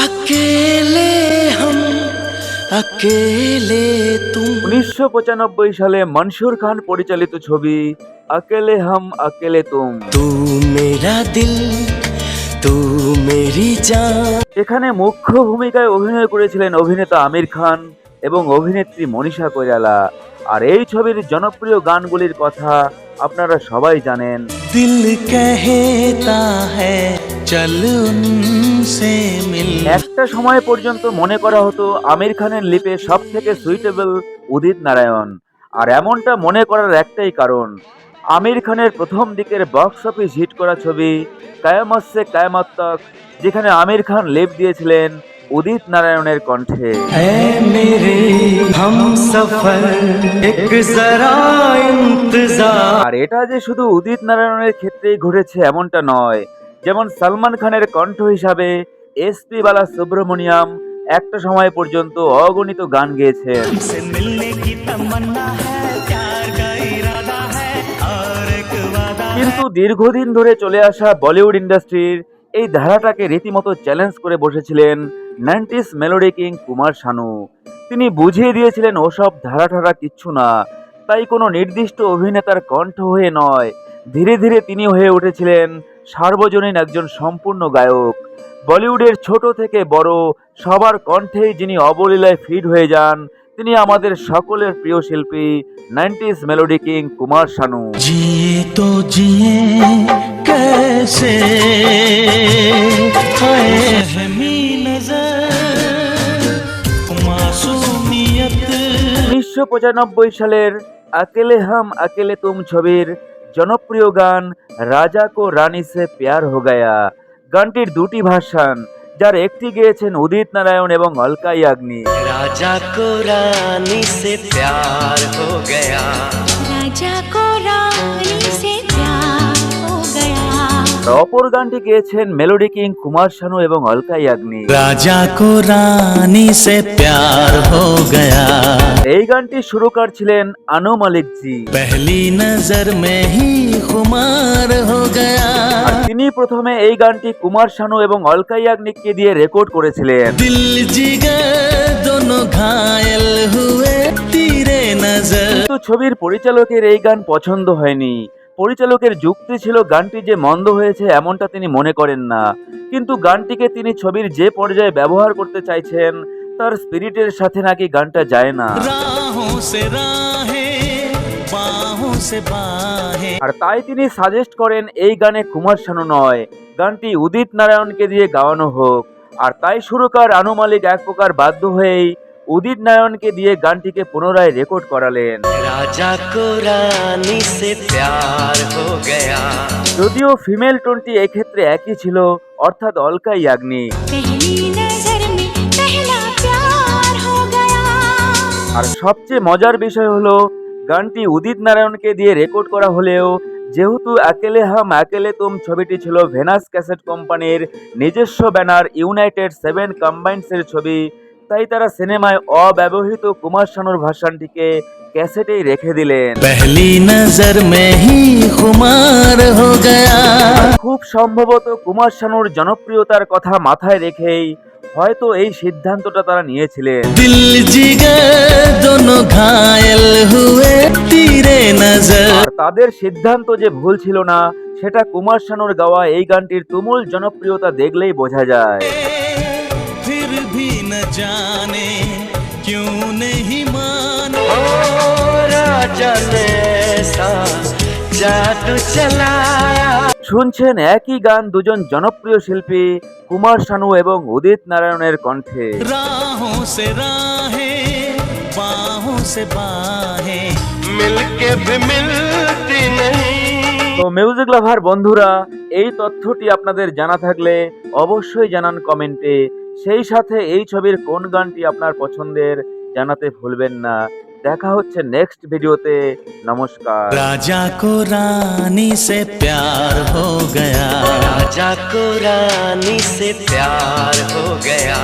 अकेले हम अकेले तुम উনিশশো পঁচানব্বই সালে মনসুর খান পরিচালিত ছবি আকেলে হাম আকেলে তুম तू मेरा दिल तू मेरी जान এখানে মুখ্য ভূমিকায় অভিনয় করেছিলেন অভিনেতা আমির খান এবং অভিনেত্রী মনীষা কৈরালা আর এই ছবির জনপ্রিয় গানগুলির কথা আপনারা সবাই জানেন दिल कहता है चल उनसे मिल একটা সময় পর্যন্ত মনে করা হতো আমির খানের লিপে সব থেকে সুইটেবল উদিত নারায়ণ। আর এমনটা মনে করার একটাই কারণ আমির খানের প্রথম দিকের বক্স অফিস হিট করা ছবি কায়ামসে কায়ামাত্মক যেখানে আমির খান লেপ দিয়েছিলেন উদিত নারায়ণের কণ্ঠে। আর এটা যে শুধু উদিত নারায়ণের ক্ষেত্রেই ঘটেছে এমনটা নয় যেমন সালমান খানের কণ্ঠ হিসাবে এস পি বালা সুব্রমণিয়াম একটা সময় পর্যন্ত অগণিত গান গেয়েছেন। কিন্তু দীর্ঘদিন ধরে চলে আসা বলিউড ইন্ডাস্ট্রির এই ধারাটাকে রীতিমতো চ্যালেঞ্জ করে বসেছিলেন nineties melody king Kumar Sanu. তিনি বুঝিয়ে দিয়েছিলেন ওসব ধারাঠারা কিচ্ছু না। তাই কোনো নির্দিষ্ট অভিনেতার কণ্ঠ হয়ে নয়। ধীরে ধীরে তিনি হয়ে উঠেছিলেন সার্বজনীন একজন সম্পূর্ণ গায়ক। বলিউডের ছোট থেকে বড় সবার কণ্ঠেই যিনি অবলীলায় ফিট হয়ে যান তিনি আমাদের সকলের প্রিয় শিল্পী nineties melody king Kumar Sanu. জিয়ে তো জিয়ে উনিশশো পঁচানব্বই সালের আকেলে হাম আকেলে তুম ছবির জনপ্রিয় গান রাজা কো রানী সে প্যার হো গয়া। গানটির দুটি ভাষণ, যার একটি গেয়েছেন উদিত নারায়ণ এবং অলকা ইয়াগ্নি রাজা কো রানী সে প্যার হো গয়া। অপর গানটি গেয়েছেন মেলোডি কিং কুমার শানু এবং অলকা ইয়াগনি। রাজা কো রানী সে প্যার হো গয়া। এই গানটি শুরু করছিলেন আনু মালিক জি। পহলি নজর মে হি কুমার হো গয়া। তিনি প্রথমে এই গানটি কুমার শানু এবং অলকা ইয়াগনিককে দিয়ে রেকর্ড করেছিলেন। দিল জিগর দোনো ঘায়ল হুয়ে তীরে নজর। তো ছবির পরিচালকের এই গান পছন্দ হয়নি। পরিচালকের যুক্তি ছিল গানটি যে মন্দ হয়েছে এমনটা তিনি মনে করেন না। কিন্তু গানটিকে তিনি ছবির যে পর্যায়ে ব্যবহার করতে চাইছেন তার স্পিরিটের সাথে নাকি গানটা যায় না। আর তাই তিনি সাজেস্ট করেন এই গানে কুমার শানু নয় গানটি উদিত নারায়ণকে দিয়ে গাওয়ানো হোক। আর তাই সুরকার আনুমালিক এক প্রকার বাধ্য হয়েই উদিত নারায়ণকে দিয়ে গানটিকে পুনরায় রেকর্ড করালেন। রাজা যদিও ফিমেল টোনটি এক্ষেত্রে একই ছিল অর্থাৎ অলকা ইয়াগ্নি আর সবচেয়ে মজার বিষয় হলো গানটি উদিত নারায়ণকে দিয়ে রেকর্ড করা হলেও যেহেতু আকেলে হাম আকেলে তুম ছবিটি ছিল ভেনাস ক্যাসেট কোম্পানির নিজস্ব ব্যানার ইউনাইটেড সেভেন কম্বাইন্ডসের ছবি তাই তারা সিনেমায় অব্যবহৃত কুমার শানুর ভাষণটিকে ক্যাসেটেই রেখে দিলেন। পহলি নজর মে হি কুমার হো গয়া। খুব সম্ভবত কুমার শানুর জনপ্রিয়তার কথা মাথায় রেখেই হয়তো এই সিদ্ধান্তটা তারা নিয়েছিলেন। দিল জিগর দোনো ঘায়েল হুয়ে তীরে নজর। তাদের সিদ্ধান্ত যে ভুল ছিল না সেটা কুমার শানুর গাওয়া এই গানটির তুমুল জনপ্রিয়তা দেখলেই বোঝা যায়। जाने क्यों नहीं माने ओ राजा ने ऐसा जादू चलाया শুনছেন একই গান দুজন জনপ্রিয় শিল্পী কুমার শানু এবং উদিত নারায়ণের কণ্ঠে राहों से राहें बाहों से बाहें मिलके भी मिलती नहीं তো মিউজিক লাভার বন্ধুরা এই তথ্যটি আপনাদের জানা থাকলে অবশ্যই জানান কমেন্টে সেই সাথে এই ছবির কোন গানটি আপনার পছন্দের জানাতে ভুলবেন না। দেখা হচ্ছে নেক্সট ভিডিওতে। নমস্কার। রাজা কো রানি সে প্যার হো গয়া। রাজা কো রানি সে প্যার হো গয়া।